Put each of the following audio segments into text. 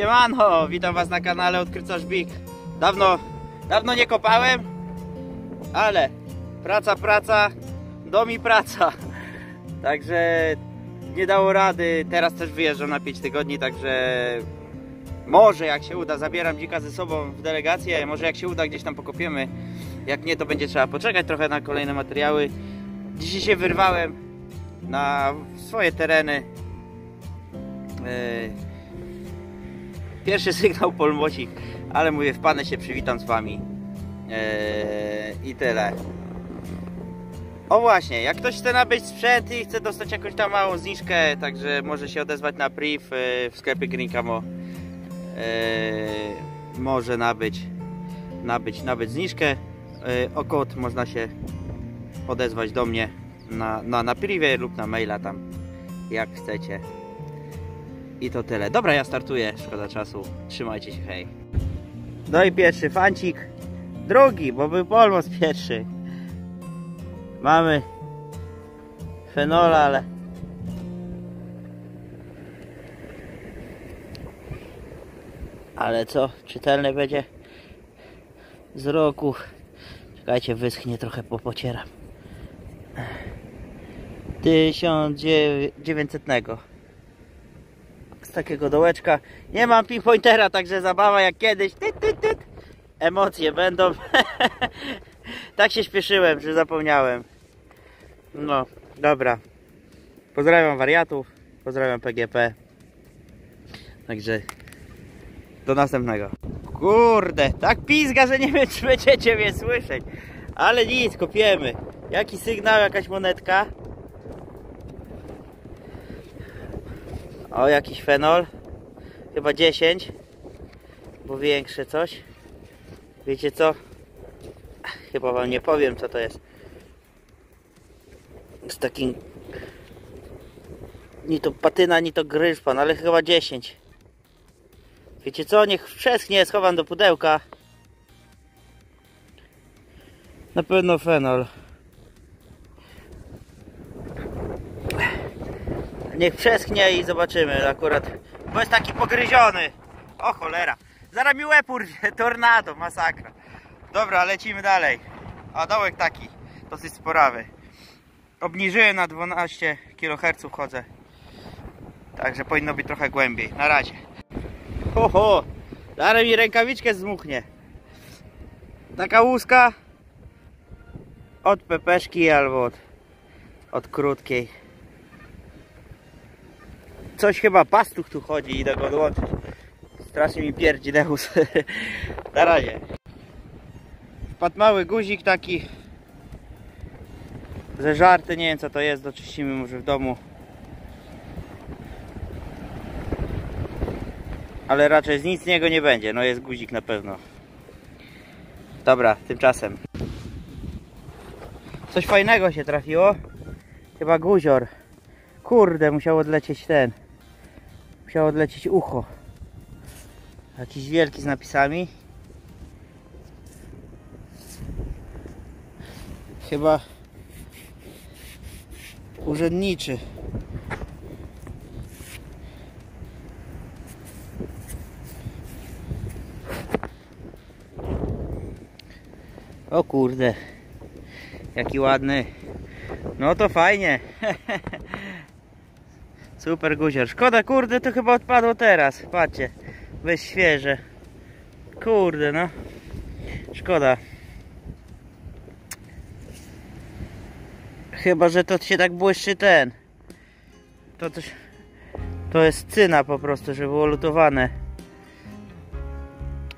Siemano, witam was na kanale Odkrycasz Big. Dawno, dawno nie kopałem, ale praca, praca, dom i praca. Także nie dało rady. Teraz też wyjeżdżam na 5 tygodni, także może jak się uda, zabieram dzika ze sobą w delegację. Może jak się uda, gdzieś tam pokopiemy. Jak nie, to będzie trzeba poczekać trochę na kolejne materiały. Dzisiaj się wyrwałem na swoje tereny. Yy, Pierwszy sygnał polmocik, ale mówię, wpanę się, przywitam z wami. Yy, I tyle. O właśnie, jak ktoś chce nabyć sprzęt i chce dostać jakąś tam małą zniżkę, także może się odezwać na priv yy, w sklepie Green Camo. Yy, może nabyć, nabyć, nabyć zniżkę. Yy, o kod można się odezwać do mnie na, na, na privie lub na maila tam, jak chcecie. I to tyle. Dobra, ja startuję, szkoda czasu. Trzymajcie się, hej. No i pierwszy fancik. Drugi, bo był Polmos pierwszy. Mamy fenola, ale... Ale co? Czytelne będzie z roku. Czekajcie, wyschnie trochę, popocieram. 1900 z takiego dołeczka. Nie mam pinpointera, także zabawa jak kiedyś. Tyt, tyt, tyt. Emocje będą. tak się śpieszyłem, że zapomniałem. No, dobra. Pozdrawiam wariatów. Pozdrawiam PGP. Także do następnego. Kurde, tak pizga, że nie wiem czy będziecie mnie słyszeć. Ale nic, kopiemy. Jaki sygnał, jakaś monetka. O, jakiś fenol. Chyba 10. Bo większe coś. Wiecie co? Chyba wam nie powiem co to jest. Z takim... Ni to patyna, ni to gryżpan, ale chyba 10. Wiecie co? Niech przeschnie, schowam do pudełka. Na pewno fenol. Niech przeschnie i zobaczymy akurat. Bo jest taki pogryziony. O cholera. Zaraz mi łeb urwie. Tornado, masakra. Dobra, lecimy dalej. A dołek taki, dosyć sporawy. Obniżyłem na 12 kHz chodzę. Także powinno być trochę głębiej. Na razie. Ho, ho. Zaraz mi rękawiczkę zmuchnie. Taka łuska od pepeszki albo od, od krótkiej. Coś chyba pastuch tu chodzi i go odłączyć. Strasznie mi pierdzi dechus. Na razie. Wpadł mały guzik taki. Ze żarty, nie wiem co to jest, doczyścimy może w domu. Ale raczej z nic niego nie będzie, no jest guzik na pewno. Dobra, tymczasem. Coś fajnego się trafiło. Chyba guzior. Kurde, musiał odlecieć ten. Musiało odlecieć ucho. Jakiś wielki z napisami. Chyba urzędniczy. O kurde. Jaki ładny. No to fajnie. Super guzior. Szkoda, kurde, to chyba odpadło teraz. Patrzcie, bez świeże. Kurde, no. Szkoda. Chyba, że to się tak błyszczy ten. To coś... To jest cyna po prostu, że było lutowane.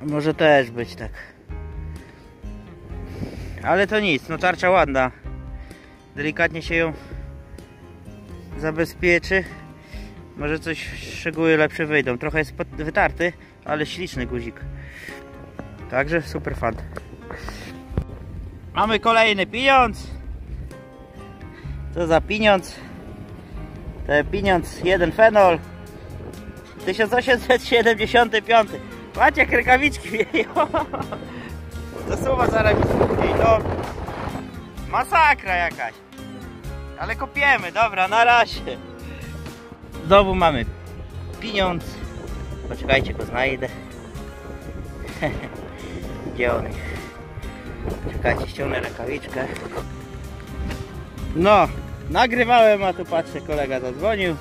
Może też być tak. Ale to nic, no tarcza ładna. Delikatnie się ją zabezpieczy. Może coś szczegóły lepsze wyjdą. Trochę jest wytarty, ale śliczny guzik. Także super fan. Mamy kolejny pieniądz. Co za pieniądz? To pieniądz, jeden fenol. 1875. Patrzcie jak rękawiczki wieją. To słowa zaraz no. Masakra jakaś. Ale kopiemy, dobra, na razie. Znowu mamy pieniądz. Poczekajcie, go znajdę. Gdzie on? Czekajcie, ściągnę rękawiczkę. No, nagrywałem, a tu patrzę, kolega zadzwonił.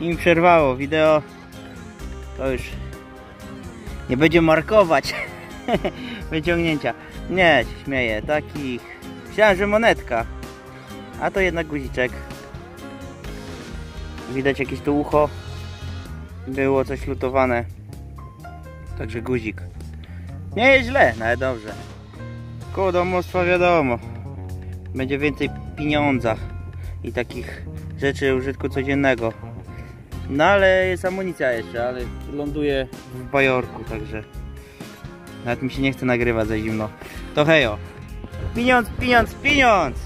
I mi przerwało wideo. To już nie będzie markować wyciągnięcia. Nie, się śmieję. Takich. Myślałem, że monetka. A to jednak guziczek. Widać jakieś tu ucho. Było coś lutowane. Także guzik. Nie jest źle, nawet dobrze. Koło domostwa wiadomo. Będzie więcej pieniądza i takich rzeczy użytku codziennego. No ale jest amunicja jeszcze, ale ląduje w bajorku, także nawet mi się nie chce nagrywać za zimno. To hejo. Pieniądz, pieniądz, pieniądz!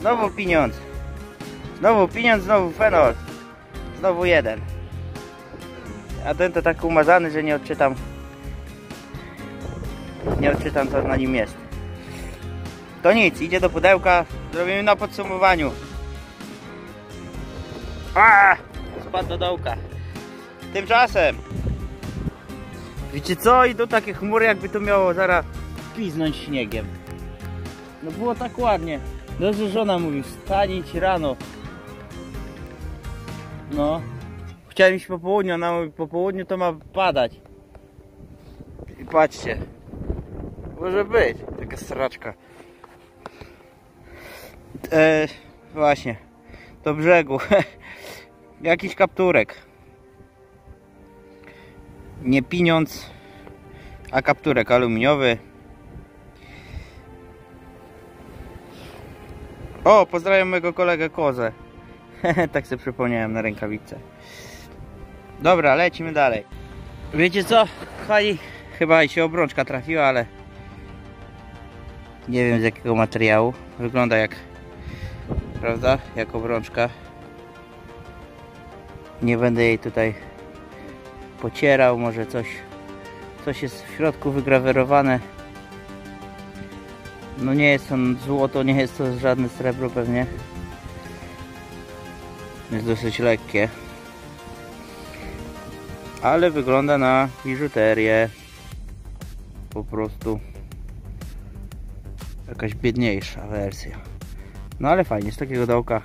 Znowu pieniądz. Znowu pieniądz, znowu fenol. Znowu jeden. A ten to tak umazany, że nie odczytam. Nie odczytam co na nim jest. To nic, idzie do pudełka. Zrobimy na podsumowaniu. A! Spadł do dołka. Tymczasem. Wiecie co? Idą takie chmury, jakby to miało zaraz piznąć śniegiem. No było tak ładnie. Dobrze żona mówi, wstanić rano. No. Chciałem iść po południu, ona mówi, po południu to ma padać. I patrzcie. Może być. Taka sraczka. E, właśnie. Do brzegu. Jakiś kapturek. Nie pieniądz, a kapturek aluminiowy. O, pozdrawiam mojego kolegę Kozę. tak sobie przypomniałem na rękawice. Dobra, lecimy dalej. Wiecie co, kochani? Chyba się obrączka trafiła, ale nie wiem z jakiego materiału. Wygląda jak, prawda, jak obrączka. Nie będę jej tutaj pocierał, może coś, coś jest w środku wygrawerowane. No nie jest to złoto, nie jest to żadne srebro pewnie. Jest dosyć lekkie. Ale wygląda na biżuterię. Po prostu jakaś biedniejsza wersja. No ale fajnie, z takiego dołka.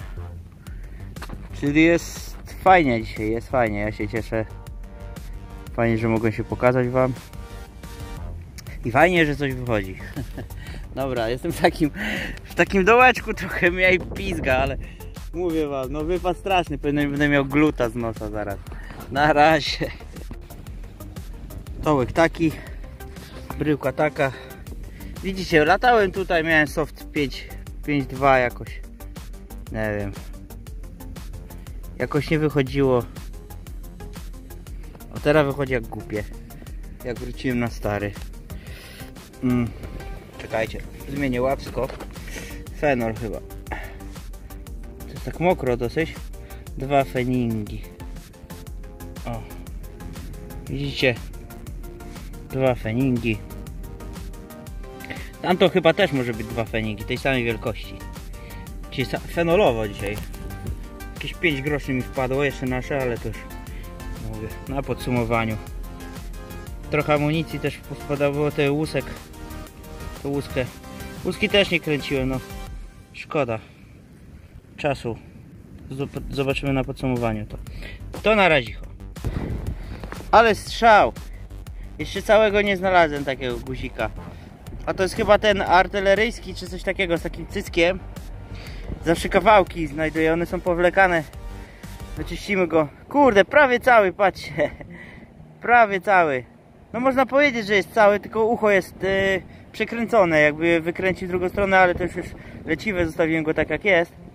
Czyli jest fajnie dzisiaj, jest fajnie, ja się cieszę. Fajnie, że mogę się pokazać Wam. I fajnie, że coś wychodzi. Dobra, jestem w takim, w takim dołeczku trochę mniej pizga, ale mówię Wam, no wypad straszny, pewnie będę miał gluta z nosa zaraz. Na razie. Tołek taki, bryłka taka. Widzicie, latałem tutaj, miałem soft 5.2 jakoś. Nie wiem. Jakoś nie wychodziło. O teraz wychodzi jak głupie. Jak wróciłem na stary. Mm. Czekajcie, zmienię łapsko. Fenol chyba. Tak mokro dosyć. Dwa feningi. O. Widzicie? Dwa feningi. Tam to chyba też może być dwa feningi, tej samej wielkości. Czyli fenolowo dzisiaj. Jakieś 5 groszy mi wpadło, jeszcze nasze, ale to już mówię, na podsumowaniu. Trochę amunicji też wpadało, to łusek. To łuskę. Łuski też nie kręciłem, no. Szkoda. Czasu. Zobaczymy na podsumowaniu to. To na razie. Ale strzał. Jeszcze całego nie znalazłem takiego guzika. A to jest chyba ten artyleryjski, czy coś takiego z takim cyskiem. Zawsze kawałki znajduję, one są powlekane. Wyczyścimy go. Kurde, prawie cały, patrzcie. Prawie cały. No można powiedzieć, że jest cały, tylko ucho jest yy, przekręcone. Jakby wykręcił drugą stronę, ale to już, już leciwe, zostawiłem go tak jak jest.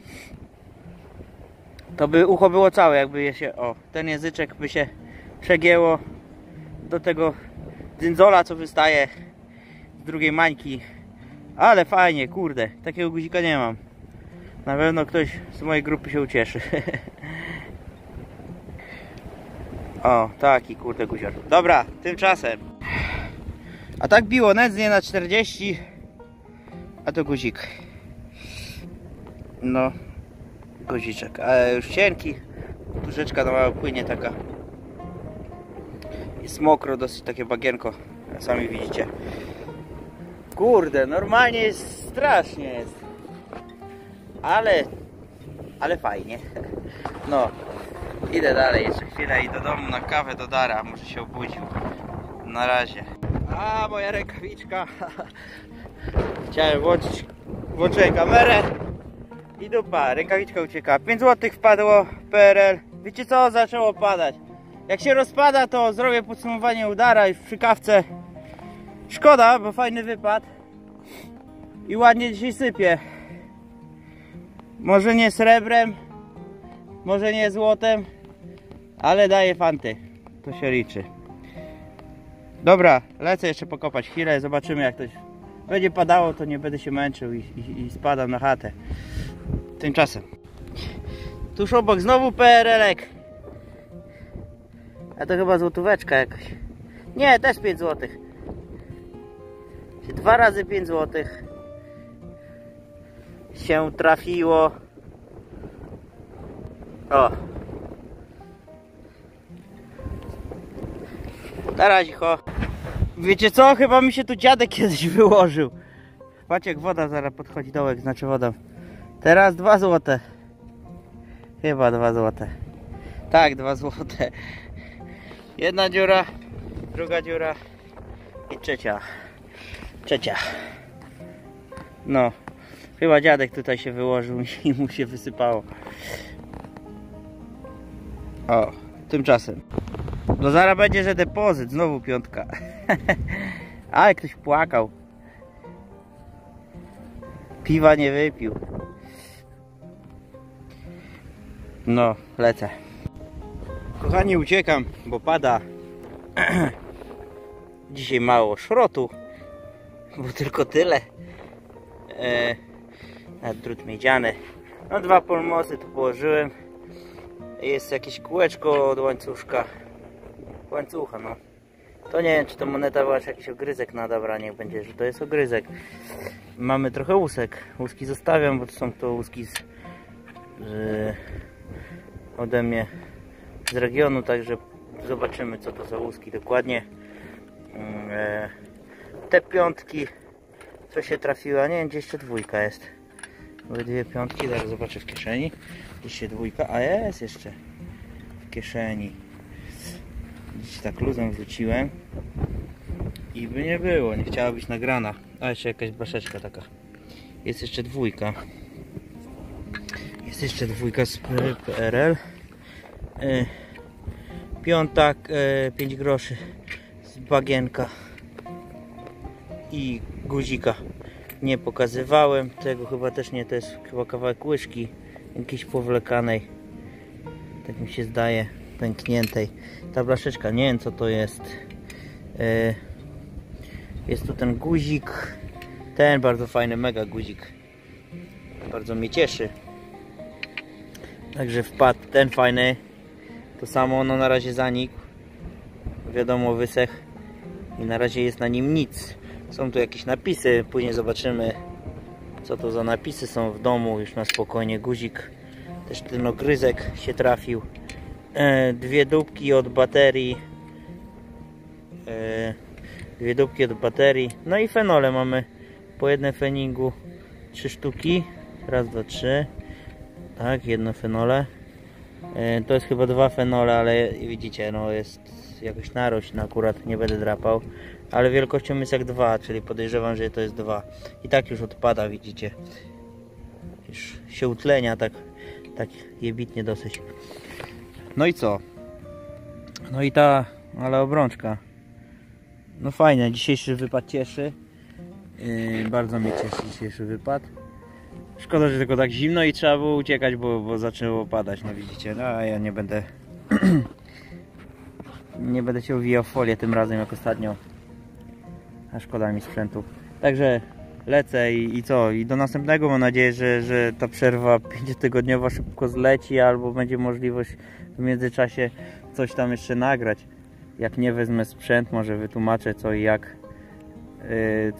To by ucho było całe, jakby je się, o, ten języczek by się przegięło do tego dzyndzola, co wystaje z drugiej mańki. Ale fajnie, kurde, takiego guzika nie mam. Na pewno ktoś z mojej grupy się ucieszy. o, taki kurde guzior. Dobra, tymczasem. A tak biło nędznie na 40. A to guzik. No, guziczek. Ale już cienki. Tużeczka na płynie taka. Jest mokro, dosyć takie bagienko. Sami widzicie. Kurde, normalnie jest strasznie jest. Ale, ale fajnie. No, idę dalej jeszcze chwilę i do domu na kawę do Dara. Może się obudził. Na razie. A, moja rękawiczka. Chciałem włączyć, włączyłem kamerę i dupa, rękawiczka ucieka. 5 zł wpadło PRL. Wiecie co? Zaczęło padać. Jak się rozpada, to zrobię podsumowanie udara i w przykawce. Szkoda, bo fajny wypad. I ładnie dzisiaj sypie. Może nie srebrem, może nie złotem, ale daje fanty. To się liczy. Dobra, lecę jeszcze pokopać chwilę, zobaczymy jak to będzie padało, to nie będę się męczył i, i, i spadam na chatę. Tymczasem. Tuż obok znowu PRL-ek. A to chyba złotóweczka jakaś. Nie, też 5 złotych. Dwa razy 5 złotych się trafiło. O. Na razie, ho. Wiecie co? Chyba mi się tu dziadek kiedyś wyłożył. Patrzcie jak woda zaraz podchodzi dołek, znaczy woda. Teraz 2 złote. Chyba 2 złote. Tak, 2 złote. Jedna dziura, druga dziura i trzecia. Trzecia. No. Chyba dziadek tutaj się wyłożył i mu się wysypało. O, tymczasem. No zaraz będzie, że depozyt, znowu piątka. Ale ktoś płakał. Piwa nie wypił. No, lecę. Kochani, uciekam, bo pada. Dzisiaj mało szrotu, bo tylko tyle. E, na drut miedziany. No dwa polmosy tu położyłem. Jest jakieś kółeczko od łańcuszka. Łańcucha, no. To nie wiem, czy to moneta była, czy jakiś ogryzek. No dobra, niech będzie, że to jest ogryzek. Mamy trochę łusek. Łuski zostawiam, bo to są to łuski z, ode mnie z regionu, także zobaczymy, co to za łuski dokładnie. E, te piątki, co się trafiła, nie wiem, gdzie jeszcze dwójka jest. Były dwie piątki, zaraz zobaczę w kieszeni. Jeszcze dwójka, a jest jeszcze w kieszeni. Dziś tak luzem wrzuciłem. I by nie było, nie chciała być nagrana. A jeszcze jakaś blaszeczka taka. Jest jeszcze dwójka. Jest jeszcze dwójka z PRL. E, piątak, e, 5 groszy z bagienka i guzika. Nie pokazywałem tego chyba też nie, to jest chyba kawałek łyżki jakiejś powlekanej. Tak mi się zdaje pękniętej. Ta blaszeczka, nie wiem co to jest. E, jest tu ten guzik. Ten bardzo fajny, mega guzik. Bardzo mnie cieszy także wpadł ten fajny. To samo, no na razie zanikł. Wiadomo wysech. I na razie jest na nim nic. Są tu jakieś napisy, później zobaczymy co to za napisy są w domu, już na spokojnie guzik. Też ten ogryzek się trafił. E, dwie dupki od baterii. E, dwie dupki od baterii. No i fenole mamy. Po jednym feningu trzy sztuki. Raz, dwa, trzy tak, jedno fenole. E, to jest chyba dwa fenole, ale widzicie, no jest jakoś narośl, no akurat nie będę drapał. Ale wielkością jest jak dwa, czyli podejrzewam, że to jest dwa. I tak już odpada, widzicie. Już się utlenia tak, tak jebitnie dosyć. No i co? No i ta, ale obrączka. No fajnie, dzisiejszy wypad cieszy. Yy, bardzo mnie cieszy dzisiejszy wypad szkoda, że tylko tak zimno i trzeba było uciekać, bo, bo zaczęło padać, no widzicie, no a ja nie będę nie będę się uwijał w folię tym razem jak ostatnio. A szkoda mi sprzętu. Także lecę i, i co? I do następnego. Mam nadzieję, że, że ta przerwa pięciotygodniowa szybko zleci albo będzie możliwość w międzyczasie coś tam jeszcze nagrać. Jak nie wezmę sprzęt może wytłumaczę co i jak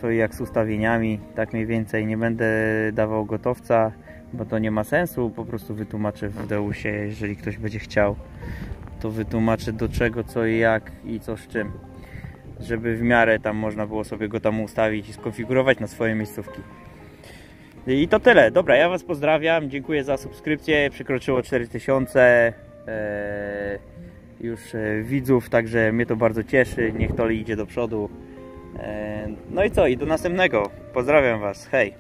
co i jak z ustawieniami tak mniej więcej nie będę dawał gotowca bo to nie ma sensu po prostu wytłumaczę w Deusie jeżeli ktoś będzie chciał to wytłumaczę do czego, co i jak i co z czym. Żeby w miarę tam można było sobie go tam ustawić i skonfigurować na swoje miejscówki. I to tyle. Dobra, ja Was pozdrawiam. Dziękuję za subskrypcję. Przekroczyło 4000 e, już e, widzów, także mnie to bardzo cieszy. Niech to idzie do przodu. E, no i co? I do następnego. Pozdrawiam Was. Hej.